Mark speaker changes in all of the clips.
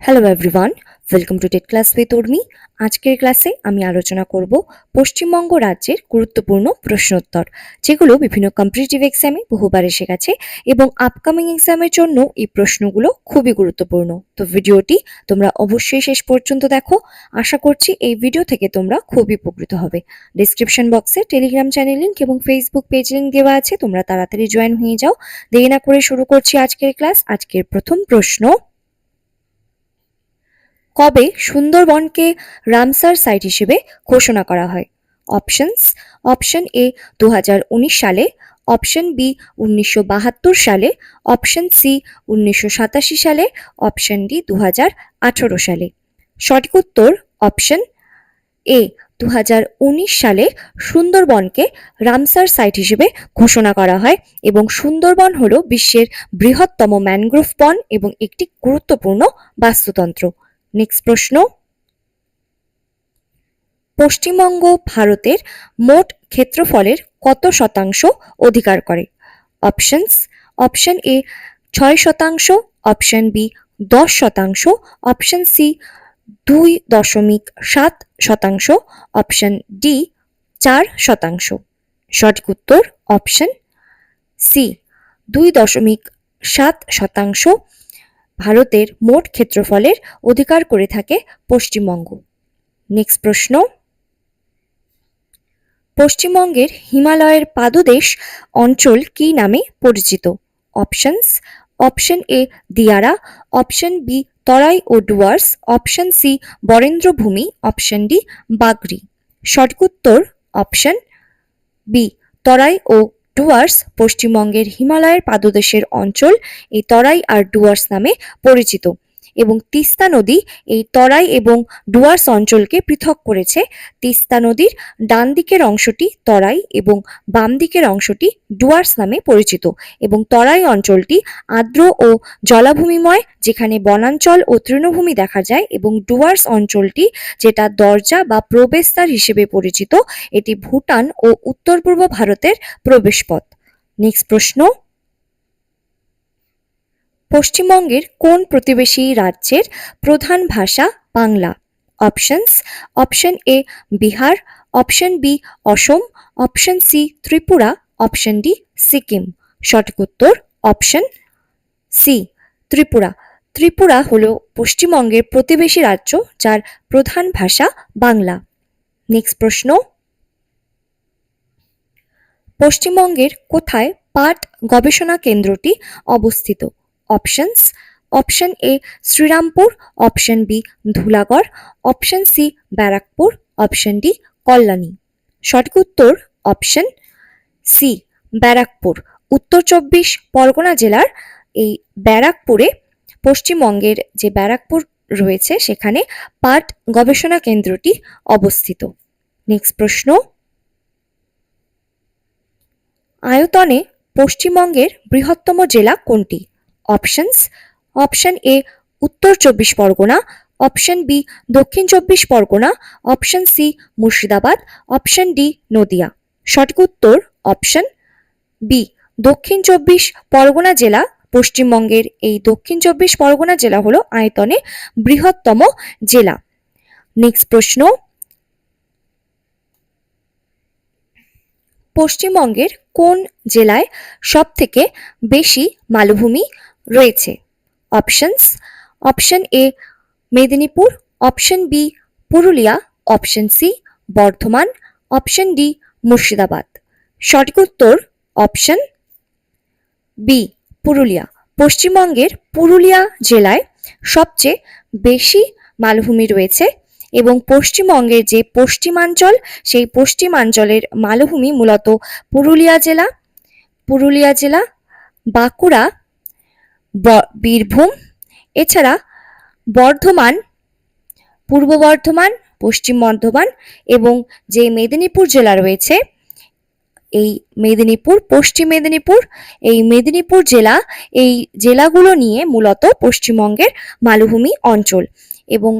Speaker 1: Hello everyone welcome to TET class with Urmi আজকের ক্লাসে আমি আলোচনা করব পশ্চিমবঙ্গ রাজ্যের গুরুত্বপূর্ণ প্রশ্নোত্তর, যেগুলো বিভিন্ন কম্পিটিটিভ এক্সামে বহুবার এসে গেছে এবং আপকামিং এক্সামের জন্য এই প্রশ্নগুলো খুবই গুরুত্বপূর্ণ। তো ভিডিওটি তোমরা অবশ্যই শেষ পর্যন্ত দেখো। আশা করছি এই ভিডিও থেকে তোমরা খুবই উপকৃত হবে। ডিসক্রিপশন বক্সে টেলিগ্রাম চ্যানেল লিঙ্ক এবং ফেসবুক পেজ লিঙ্ক দেওয়া আছে, তোমরা তাড়াতাড়ি জয়েন হয়ে যাও। দেরি না করে শুরু করছি আজকের ক্লাস আজকের প্রথম প্রশ্ন কবে সুন্দরবনকে রামসার সাইট হিসেবে ঘোষণা করা হয়? অপশনস, অপশন এ দু হাজার উনিশ সালে, অপশন বি উনিশশো বাহাত্তর সালে, অপশন সি উনিশশো সাতাশি সালে, অপশন ডি দু সালে। সঠিক উত্তর, অপশন এ দু হাজার উনিশ সালে সুন্দরবনকে রামসার সাইট হিসেবে ঘোষণা করা হয় এবং সুন্দরবন হল বিশ্বের বৃহত্তম ম্যানগ্রোভ বন এবং একটি গুরুত্বপূর্ণ বাস্তুতন্ত্র। নেক্সট প্রশ্ন। পশ্চিমবঙ্গ ভারতের মোট ক্ষেত্রফলের কত শতাংশ অধিকার করে? অপশনস, অপশন এ ছয় শতাংশ, অপশন বি দশ শতাংশ, অপশন সি দুই দশমিক সাত শতাংশ, অপশন ডি চার শতাংশ। সঠিক উত্তর অপশন সি দুই দশমিক সাত শতাংশ ভারতের মোট ক্ষেত্রফলের অধিকার করে থাকে পশ্চিমবঙ্গ। নেক্সট প্রশ্ন। পশ্চিমবঙ্গের হিমালয়ের পাদদেশ অঞ্চল কি নামে পরিচিত? Options option A Diara. Option B Terai O Dooars. Option C Barendrabhumi. Option D Bagri. সঠিক উত্তর অপশন বি তরাই ও ডুয়ার্স পশ্চিমবঙ্গের হিমালয়ের পাদদেশের অঞ্চল এই তরাই আর ডুয়ার্স নামে পরিচিত। এবং তিস্তা নদী এই তরাই এবং ডুয়ার্স অঞ্চলকে পৃথক করেছে। তিস্তা নদীর ডান দিকের অংশটি তরাই এবং বাম দিকের অংশটি ডুয়ার্স নামে পরিচিত এবং তরাই অঞ্চলটি আর্দ্র ও জলাভূমিময়, যেখানে বনাঞ্চল ও তৃণভূমি দেখা যায় এবং ডুয়ার্স অঞ্চলটি যেটা দরজা বা প্রবেশদ্বার হিসেবে পরিচিত, এটি ভুটান ও উত্তর পূর্ব ভারতের প্রবেশপথ। নেক্সট প্রশ্ন। পশ্চিমবঙ্গের কোন প্রতিবেশী রাজ্যের প্রধান ভাষা Bangla? Options, option A Bihar, option B Assam, option C Tripura, option D Sikkim. সঠিক উত্তর, অপশন সি ত্রিপুরা। ত্রিপুরা হল পশ্চিমবঙ্গের প্রতিবেশী রাজ্য যার প্রধান ভাষা বাংলা। নেক্সট প্রশ্ন। পশ্চিমবঙ্গের কোথায় পাট গবেষণা কেন্দ্রটি অবস্থিত? Options option A Serampore option B Dhulagarh option C Barrackpore option D Kalyani সঠিক উত্তর অপশন সি ব্যারাকপুর উত্তর চব্বিশ পরগনা জেলার এই ব্যারাকপুরে পশ্চিমবঙ্গের যে ব্যারাকপুর রয়েছে, সেখানে পাট গবেষণা কেন্দ্রটি অবস্থিত। নেক্সট প্রশ্ন। আয়তনে পশ্চিমবঙ্গের বৃহত্তম জেলা কোনটি? অপশনস অপশন এ উত্তর চব্বিশ Pargana. Option B Dakshin Chobbish Pargana. Option C Murshidabad. Option D Nadia. সঠিক উত্তর অপশন বি দক্ষিণ চব্বিশ পরগনা জেলা। পশ্চিমবঙ্গের এই দক্ষিণ চব্বিশ পরগনা জেলা হলো আয়তনে বৃহত্তম জেলা। নেক্সট প্রশ্ন। পশ্চিমবঙ্গের কোন জেলায় সবথেকে বেশি মালভূমি রয়েছে। Options option A Medinipur option B Purulia option C Bardhaman option D Murshidabad. সঠিক উত্তর অপশন বি পুরুলিয়া। পশ্চিমবঙ্গের পুরুলিয়া জেলায় সবচেয়ে বেশি মালভূমি রয়েছে এবং পশ্চিমবঙ্গের যে পশ্চিমাঞ্চল, সেই পশ্চিমাঞ্চলের মালভূমি মূলত পুরুলিয়া জেলা পুরুলিয়া জেলা, বাঁকুড়া বীরভূম। এছাড়া বর্ধমান, পূর্ব বর্ধমান, পশ্চিম বর্ধমান এবং যে মেদিনীপুর জেলা রয়েছে, এই মেদিনীপুর, পশ্চিম মেদিনীপুর, এই মেদিনীপুর জেলা, এই জেলাগুলো নিয়ে মূলত পশ্চিমবঙ্গের মালভূমি অঞ্চল এবং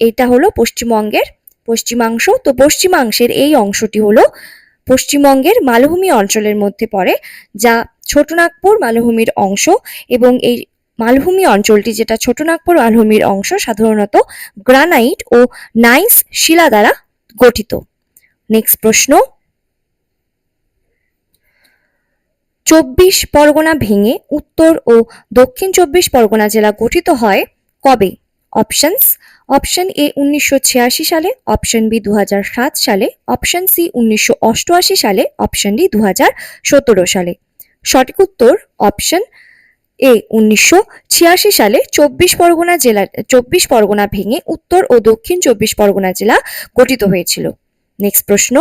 Speaker 1: এটা হলো পশ্চিমবঙ্গের পশ্চিমাংশ। তো পশ্চিমাংশের এই অংশটি হলো পশ্চিমবঙ্গের মালভূমি অঞ্চলের মধ্যে পড়ে, যা ছোটনাগপুর মালভূমির অংশ এবং এই মালভূমি অঞ্চলটি যেটা ছোটনাগপুর মালভূমির অংশ সাধারণত গ্রানাইট ও নাইস শিলা দ্বারা গঠিত। নেক্সট প্রশ্ন। চব্বিশ পরগনা ভেঙে উত্তর ও দক্ষিণ চব্বিশ পরগনা জেলা গঠিত হয় কবে? অপশনস অপশন এ উনিশশো ছিয়াশি সালে অপশন বি দু সালে অপশন সি উনিশশো অষ্টআশি সালে অপশন ডি দু সালে। সঠিক উত্তর অপশন এ উনিশশো ছিয়াশি সালে চব্বিশ পরগনা জেলা, চব্বিশ পরগনা ভেঙে উত্তর ও দক্ষিণ চব্বিশ পরগনা জেলা গঠিত হয়েছিল। নেক্সট প্রশ্ন।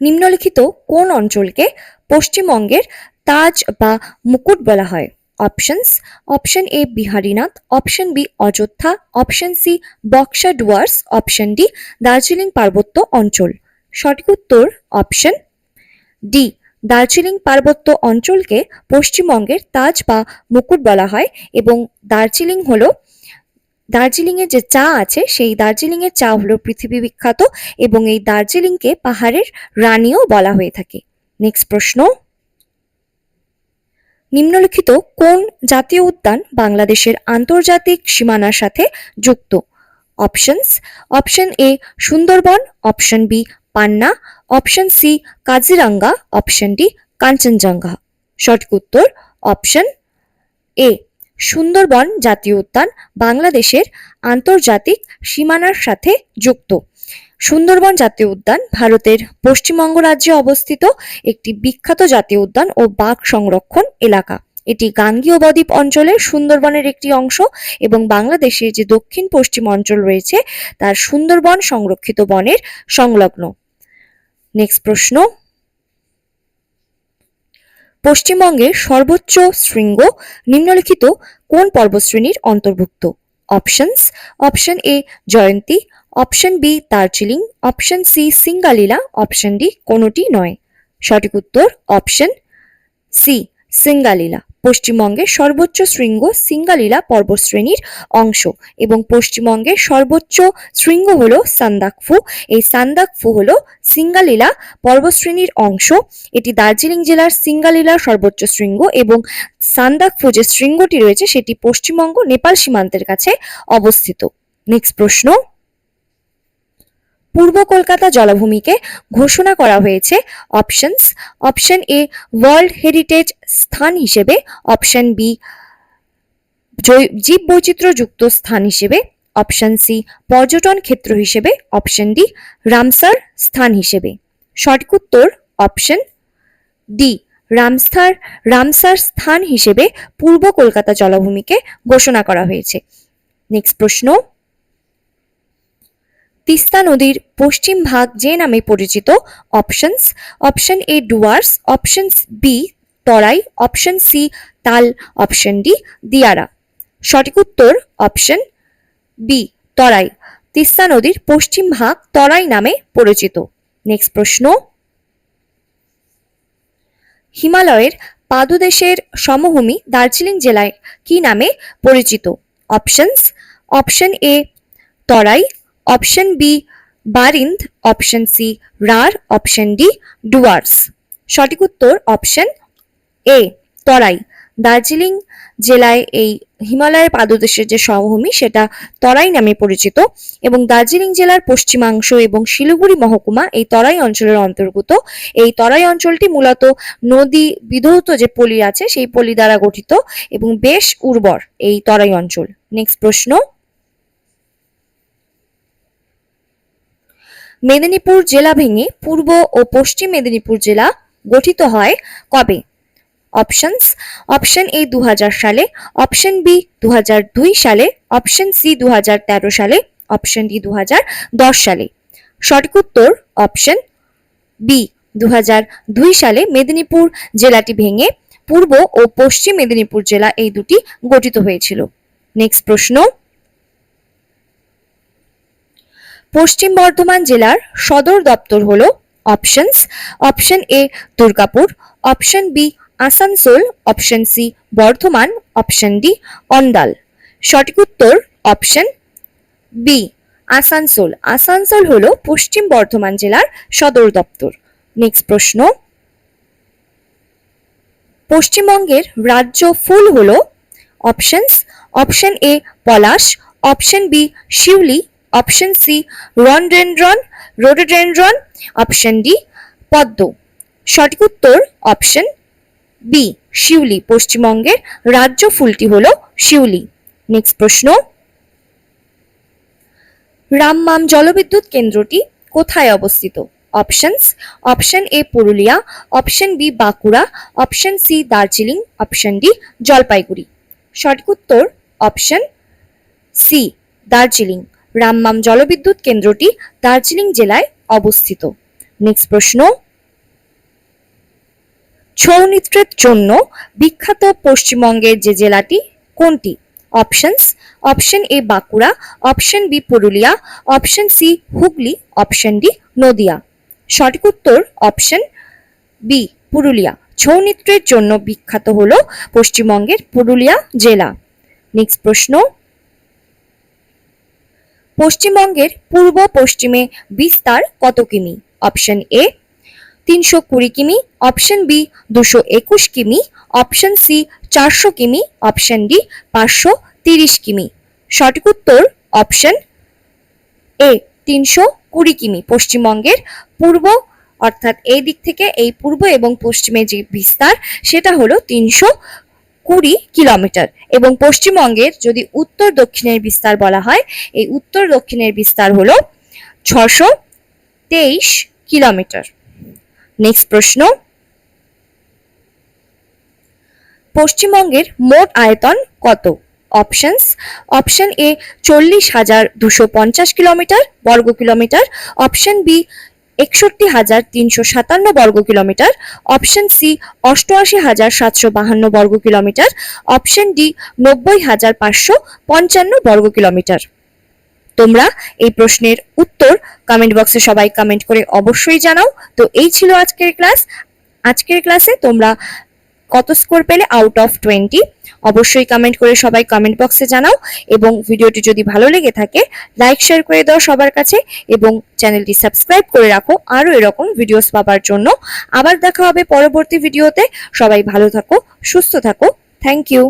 Speaker 1: নিম্নলিখিত কোন অঞ্চলকে পশ্চিমবঙ্গের তাজ বা মুকুট বলা হয়? Options option A Biharinath option B Ayodhya option C Buxa Dooars option D Darjeeling পার্বত্য অঞ্চল। সঠিক উত্তর অপশন ডি, দার্জিলিং পার্বত্য অঞ্চলকে পশ্চিমবঙ্গের তাজ বা মুকুট বলা হয় এবং দার্জিলিং হলো দার্জিলিংয়ের যে চা আছে সেই দার্জিলিংয়ের চা হলো পৃথিবী বিখ্যাত এবং এই দার্জিলিংকে পাহাড়ের রানীও বলা হয়ে থাকে। নেক্সট প্রশ্ন। নিম্নলিখিত কোন জাতীয় উদ্যান বাংলাদেশের আন্তর্জাতিক সীমানার সাথে যুক্ত? Options, option A Sundarban, option B Panna option C Kaziranga option D Kanchenjunga. সঠিক উত্তর অপশন এ সুন্দরবন জাতীয় উদ্যান, বাংলাদেশের আন্তর্জাতিক সীমানার সাথে যুক্ত। সুন্দরবন জাতীয় উদ্যান ভারতের পশ্চিমবঙ্গ রাজ্যে অবস্থিত একটি বিখ্যাত জাতীয় উদ্যান ও বাঘ সংরক্ষণ এলাকা। এটি গাঙ্গীয় বদ্বীপ অঞ্চলের সুন্দরবনের একটি অংশ এবং বাংলাদেশের যে দক্ষিণ পশ্চিম অঞ্চল রয়েছে, তার সুন্দরবন সংরক্ষিত বনের সংলগ্ন। নেক্সট প্রশ্ন. পশ্চিমবঙ্গের সর্বোচ্চ শৃঙ্গ নিম্নলিখিত কোন পর্বতশ্রেণীর অন্তর্ভুক্ত? Options option A Jayanti. Option B Darjeeling. Option C Singalila. Option D কোনোটি নয়। সঠিক উত্তর অপশন সি সিঙ্গালীলা। পশ্চিমবঙ্গের সর্বোচ্চ শৃঙ্গ সিঙ্গালীলা পর্বতশ্রেণীর অংশ এবং পশ্চিমবঙ্গের সর্বোচ্চ শৃঙ্গ হলো সান্দাকফু। এই সান্দাকফু হলো সিঙ্গালীলা পর্বতশ্রেণীর অংশ। এটি দার্জিলিং জেলার সিঙ্গালীলার সর্বোচ্চ শৃঙ্গ এবং সান্দাকফু যে শৃঙ্গটি রয়েছে সেটি পশ্চিমবঙ্গ নেপাল সীমান্তের কাছে অবস্থিত। নেক্সট প্রশ্ন। পূর্ব কলকাতা জলাভূমিকে ঘোষণা করা হয়েছে। Options option A world heritage স্থান হিসেবে অপশন বি জীব বৈচিত্র্যযুক্ত স্থান হিসেবে অপশন সি পর্যটন ক্ষেত্র হিসেবে অপশন ডি রামসার স্থান হিসেবে। সঠিক উত্তর অপশন ডি রামসার রামসার স্থান হিসেবে পূর্ব কলকাতা জলাভূমিকে ঘোষণা করা হয়েছে। নেক্সট প্রশ্ন তিস্তা নদীর পশ্চিম ভাগ যে নামে পরিচিত options option A Dooars option B Terai option C Tal option D Diara. সঠিক উত্তর অপশন বি তরাই। তিস্তা নদীর পশ্চিম ভাগ তরাই নামে পরিচিত। নেক্সট প্রশ্ন। হিমালয়ের পাদদেশের সমভূমি দার্জিলিং জেলায় কি নামে পরিচিত? Options option A Terai option B Barind option C Rarh option D Dooars সঠিক উত্তর অপশন এ তরাই। দার্জিলিং জেলায় এই হিমালয়ের পাদদেশের যে সমভূমি, সেটা তরাই নামে পরিচিত এবং দার্জিলিং জেলার পশ্চিমাংশ এবং শিলিগুড়ি মহকুমা এই তরাই অঞ্চলের অন্তর্গত এই তরাই অঞ্চলটি মূলত নদী বিধৌত যে পলি আছে, সেই পলি দ্বারা গঠিত এবং বেশ উর্বর এই তরাই অঞ্চল। নেক্সট প্রশ্ন। মেদিনীপুর জেলা ভেঙে পূর্ব ও পশ্চিম মেদিনীপুর জেলা গঠিত হয়। কবে? অপশনস অপশন এ দু হাজার সালে অপশন বি দু হাজার দুই সালে অপশন সি দু হাজার তেরো সালে অপশন ডি দু হাজার দশ সালে। সঠিক উত্তর অপশন বি দু হাজার দুই সালে মেদিনীপুর জেলাটি ভেঙে পূর্ব ও পশ্চিম মেদিনীপুর জেলা এই দুটি গঠিত হয়েছিল। নেক্সট প্রশ্ন পশ্চিম বর্ধমান জেলার সদর দপ্তর হলো options, option A Durgapur, option B Asansol, option C Bardhaman, option D Andal. সঠিক উত্তর অপশন বি আসানসোল। আসানসোল হলো পশ্চিম বর্ধমান জেলার সদর দপ্তর। নেক্সট প্রশ্ন। পশ্চিমবঙ্গের রাজ্য ফুল হলো অপশনস, অপশন এ পলাশ, অপশন বি শিউলি option C rhododendron rhododendron option D পদ্ম সঠিক উত্তর অপশন বি শিউলি পশ্চিমবঙ্গের রাজ্য ফুলটি হলো শিউলি নেক্সট প্রশ্ন। রামমাম জলবিদ্যুৎ কেন্দ্রটি কোথায় অবস্থিত? Options option A Purulia option B Bankura option C Darjeeling option D Jalpaiguri. সঠিক উত্তর অপশন সি দার্জিলিং। রামমাম জলবিদ্যুৎ কেন্দ্রটি দার্জিলিং জেলায় অবস্থিত। নেক্সট প্রশ্ন। ছৌ নৃত্যের জন্য বিখ্যাত পশ্চিমবঙ্গের যে জেলাটি, কোনটি? Options, option A Bankura, option B Purulia, option C Hooghly, option D Nadia. সঠিক উত্তর অপশন বি পুরুলিয়া। ছৌ নৃত্যের জন্য বিখ্যাত হলো পশ্চিমবঙ্গের পুরুলিয়া জেলা। নেক্সট প্রশ্ন। পশ্চিমবঙ্গের পূর্ব পশ্চিমে বিস্তার কত কিমি? অপশন এ, তিনশো কুড়ি কিমি। অপশন বি, দুশো একুশ কিমি। অপশন সি, চারশো কিমি। অপশন ডি, পাঁচশো তিরিশ কিমি। সঠিক উত্তর অপশন এ, তিনশো কুড়ি কিমি। পশ্চিমবঙ্গের পূর্ব, অর্থাৎ এই দিক থেকে এই পূর্ব এবং পশ্চিমে যে বিস্তার, সেটা হলো তিনশো কুড়ি কিলোমিটার। এবং পশ্চিমবঙ্গের যদি উত্তর দক্ষিণের বিস্তার বলা হয়, এই উত্তর দক্ষিণের বিস্তার হলো ছশো তেইশ কিলোমিটার। নেক্সট প্রশ্ন। পশ্চিমবঙ্গের মোট আয়তন কত? অপশনস অপশন এ চল্লিশ হাজার দুশো পঞ্চাশ কিলোমিটার, বর্গ কিলোমিটার। অপশন বি একষট্টি হাজার তিনশো সাতান্ন বর্গ কিলোমিটার, অপশন সি, অষ্টআশি হাজার সাতশো বাহান্ন বর্গ কিলোমিটার, অপশন ডি, নব্বই হাজার পাঁচশো পঞ্চান্ন বর্গ কিলোমিটার। তোমরা এই প্রশ্নের উত্তর কমেন্ট বক্সে সবাই কমেন্ট করে অবশ্যই জানাও। তো এই ছিল আজকের ক্লাস আজকের ক্লাসে তোমরা কত স্কোর পেলে? আউট অফ টোয়েন্টি অবশ্যই কমেন্ট করে সবাই কমেন্ট বক্সে জানাও এবং ভিডিওটি যদি ভালো লেগে থাকে লাইক শেয়ার করে দাও সবার কাছে এবং চ্যানেলটি সাবস্ক্রাইব করে রাখো। আরও এরকম ভিডিওস পাবার জন্য। আবার দেখা হবে পরবর্তী ভিডিওতে সবাই ভালো থাকো, সুস্থ থাকো। Thank you